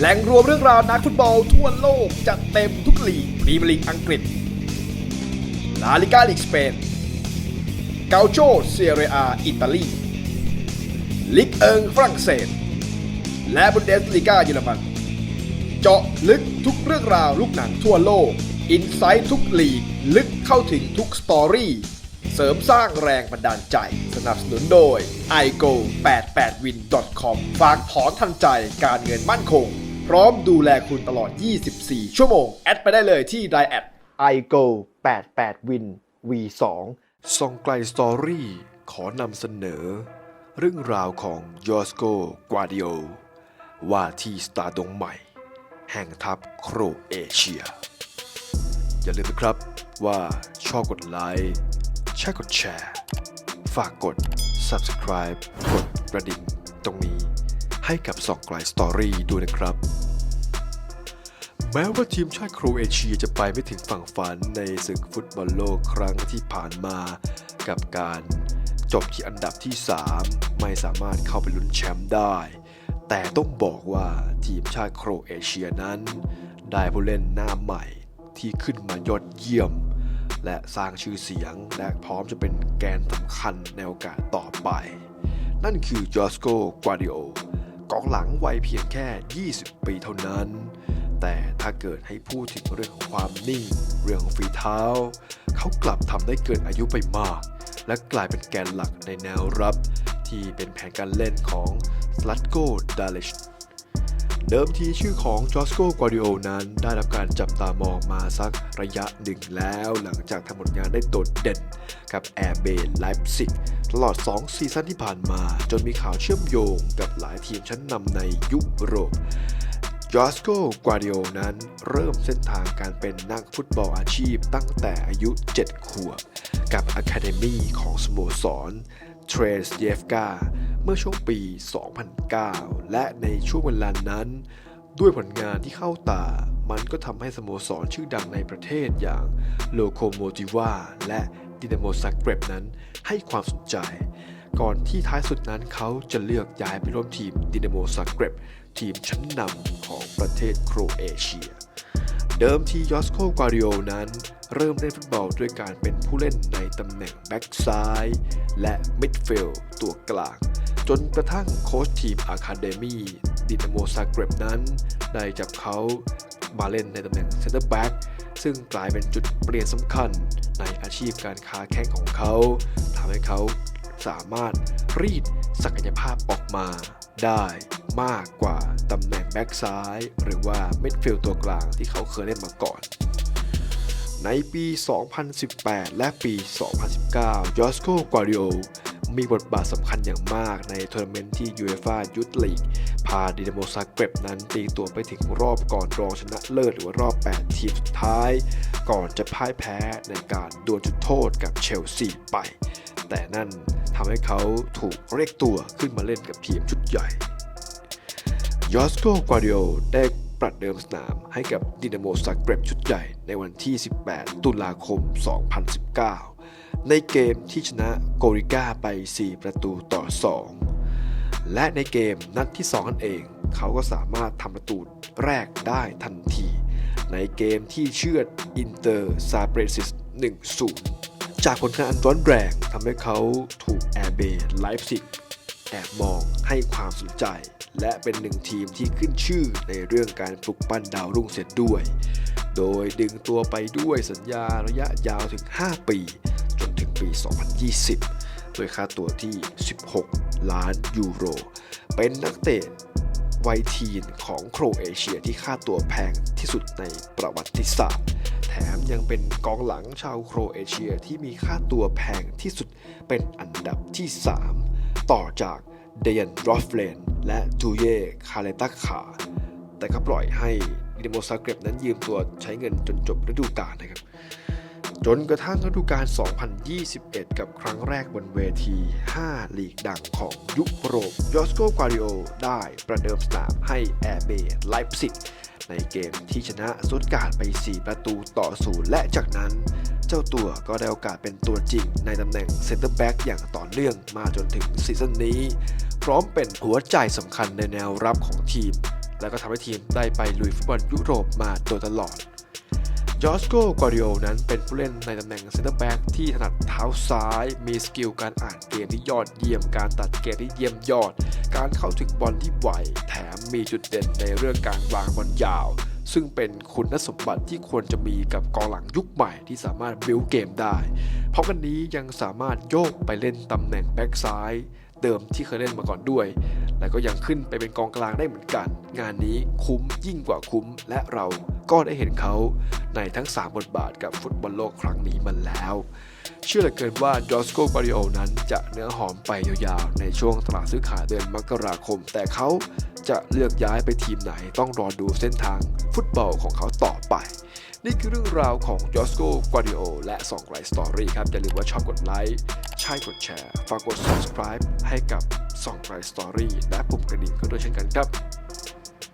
แหล่งรวมเรื่องราวนักฟุตบอลทั่วโลกจัดเต็มทุกลีกพรีเมียร์ลีกอังกฤษ ลาลิกาลีกสเปน เกาโจเซียเรียอาอิตาลี ลิกเอิงฝรั่งเศส และบุนเดสลีกาเยอรมัน เจาะลึกทุกเรื่องราวลูกหนังทั่วโลก อินไซต์ทุกลีก ลึกเข้าถึงทุกสตอรี่ เสริมสร้างแรงบันดาลใจ สนับสนุนโดย igo 8 8 win com ฝากถอนทันใจการเงินมั่นคง พร้อมดูแลคุณตลอด 24 ชั่วโมง แอดไปได้เลยที่ line at igo 8 8 win v 2ซองไกลสตอรี่ ขอนำเสนอ เรื่องราวของยอสโกกวาดิโอว่าที่สตาร์ดงใหม่ แห่งทัพโครเอเชีย อย่าลืมนะครับว่าชอบกดไลค์ใช่กดแชร์ ฝากกด Subscribe กดกระดิ่งตรงนี้ ให้กับซองไกลสตอรี่ด้วยนะครับ แม้ว่าทีมชาติโครเอเชียจะไปไม่ถึงฝั่งฝันในศึกฟุตบอลโลกครั้งที่ผ่านมากับการจบที่อันดับที่ 3 ไม่สามารถเข้าไปลุ้นแชมป์ได้ แต่ต้องบอกว่าทีมชาติโครเอเชียนั้น ได้ผู้เล่นหน้าใหม่ที่ขึ้นมายอดเยี่ยม และสร้างชื่อเสียงและพร้อมจะเป็นแกนสำคัญในโอกาสต่อไป นั่นคือจอสโกกวาดิโอ องหลังวัยเพียงแค่ 20 ปีเท่านั้น แต่ถ้าเกิดให้พูดถึงเรื่องของความนิ่ง เรื่องของฝีเท้า เขากลับทำได้เกินอายุไปมาก และกลายเป็นแกนหลักในแนวรับ ที่เป็นแผนการเล่นของสลัตโกดาเลชเดิมทีชื่อของจอสโกกวาดิโอนั้นได้รับการจับตามองมาสักระยะหนึ่งแล้ว หลังจากทำผลงานได้โดดเด่นกับแอร์เบนไลฟ์ซิก ตลอด 2 ซีซั่นที่ผ่านมา จนมีข่าวเชื่อมโยงกับหลายทีมชั้นนำในยุโรปจอสโกกวาดิโอนั้นเริ่มเส้นทางการเป็นนักฟุตบอลอาชีพตั้งแต่อายุ 7 ขวบ กับอะคาเดมีของสโมสรเทรสเยฟกาเมื่อช่วงปี 2009 และในช่วงเวลานั้น ด้วยผลงานที่เข้าตา มันก็ทำให้สโมสรชื่อดังในประเทศอย่างโลโคโมติวาและ ดินาโมซักเกรบนั้นให้ความสนใจ ก่อนที่ท้ายสุดนั้นเขาจะเลือกย้ายไปร่วมทีมดินาโมซักเกรบทีมชั้นนำของประเทศโครเอเชีย เดิมทียอสโกกวาดิโอนั้นเริ่มเล่นฟุตบอลด้วยการเป็นผู้เล่นในตำแหน่งแบ็กซ้ายและมิดฟิลด์ตัวกลาง จนกระทั่งโค้ชทีมอะคาเดมีดินาโมซาเกรบนั้น ได้จับเขามาเล่นในตำแหน่งเซนเตอร์แบ็ก ซึ่งกลายเป็นจุดเปลี่ยนสำคัญในอาชีพการค้าแข่งของเขาทำให้เขาสามารถรีดศักยภาพออกมาได้มากกว่าตำแหน่งแบ็กซ้าย หรือว่ามิดฟิลด์ตัวกลางที่เขาเคยเล่นมาก่อน ในปี 2018 และปี 2019 ยอสโกกวาดิโอมีบทบาทสำคัญอย่างมากในทัวร์นาเมนต์ที่ยูเอฟ่ายุทธลีก พาดินาโมซาเกรบนั้นตีตัวไปถึงรอบก่อนรองชนะเลิศหรือว่ารอบ 8 ทีมสุดท้าย ก่อนจะพ่ายแพ้ในการดวลจุดโทษกับเชลซีไป แต่นั่นทำให้เขาถูกเรียกตัวขึ้นมาเล่นกับทีมชุดใหญ่ยอสโกกวาดิโอได้ประเดิมสนามให้กับดินาโมซักเกรบชุดใหญ่ในวันที่ 18 ตุลาคม 2019 ในเกมที่ชนะโกริก้าไป 4 ประตูต่อ 2 และในเกมนัดที่2นั่นเอง เขาก็สามารถทำประตูแรกได้ทันที ในเกมที่เชือดอินเตอร์ซาเบรซิส 1-0 จากผลงานอันร้อนแรงทำให้เขาถูกแอร์เบย์ไลฟ์ซิกแอบมองให้ความสนใจ และเป็นหนึ่งทีมที่ขึ้นชื่อในเรื่องการปลุกปั้นดาวรุ่งเสร็จด้วย โดยดึงตัวไปด้วยสัญญาระยะยาวถึง 5 ปี จนถึงปี 2020 โดยค่าตัวที่ 16 ล้านยูโร เป็นนักเตะวัยทีนของโครเอเชียที่ค่าตัวแพงที่สุดในประวัติศาสตร์ แถมยังเป็นกองหลังชาวโครเอเชียที่มีค่าตัวแพงที่สุดเป็นอันดับที่ 3 ต่อจากเดยันรอฟเลนและจูเย่คาเลตักขา แต่ก็ปล่อยให้ดิโมซาเกรบนั้นยืมตัวใช้เงินจนจบฤดูกาลนะครับ จนกระทั่งฤดูกาล 2021 กับครั้งแรกบนเวที 5 ลีกดังของยุโรปยอสโกกวาดิโอได้ประเดิมสนามให้แอร์เบย์ไลฟ์ซิกในเกมที่ชนะสุดการ์ไป 4 ประตูต่อศูนย์และจากนั้น เจ้าตัวก็ได้โอกาสเป็นตัวจริงในตำแหน่งเซนเตอร์แบ็กอย่างต่อเนื่องมาจนถึงซีซั่นนี้ พร้อมเป็นหัวใจสำคัญในแนวรับของทีม แล้วก็ทำให้ทีมได้ไปลุยฟุตบอลยุโรปมาโดยตลอด จอร์จโกกอริโอนั้นเป็นผู้เล่นในตำแหน่งเซนเตอร์แบ็กที่ถนัดเท้าซ้าย มีสกิลการอ่านเกมที่ยอดเยี่ยม การตัดเกมที่เยี่ยมยอด การเข้าถึงบอลที่ไวแถมมีจุดเด่นในเรื่องการวางบอลยาว ซึ่งเป็นคุณสมบัติที่ควรจะมีกับกองหลังยุคใหม่ที่สามารถบิวเกมได้ เพราะกันนี้ยังสามารถโยกไปเล่นตำแหน่งแบ็กซ้ายเดิมที่เคยเล่นมาก่อนด้วย และก็ยังขึ้นไปเป็นกองกลางได้เหมือนกัน งานนี้คุ้มยิ่งกว่าคุ้ม และเราก็ได้เห็นเขาในทั้ง 3 บทบาทกับฟุตบอลโลกครั้งนี้มาแล้ว เชื่อเหลือเกินว่าจอสโกบาริโอนั้นจะเนื้อหอมไปยาวๆ ในช่วงตลาดซื้อขายเดือนมกราคม แต่เขาจะเลือกย้ายไปทีมไหนต้องรอดูเส้นทางฟุตบอลของเขาต่อไป นี่คือเรื่องราวของจอสโกกวาดิโอและ2ไลฟ์สตอรี่ครับ อย่าลืมว่าชอบกดไลค์ใช่กดแชร์ ฝากกด subscribe ให้กับ2ไลฟ์สตอรี่และปุ่มกระดิ่งก็ด้วยเช่นกันครับ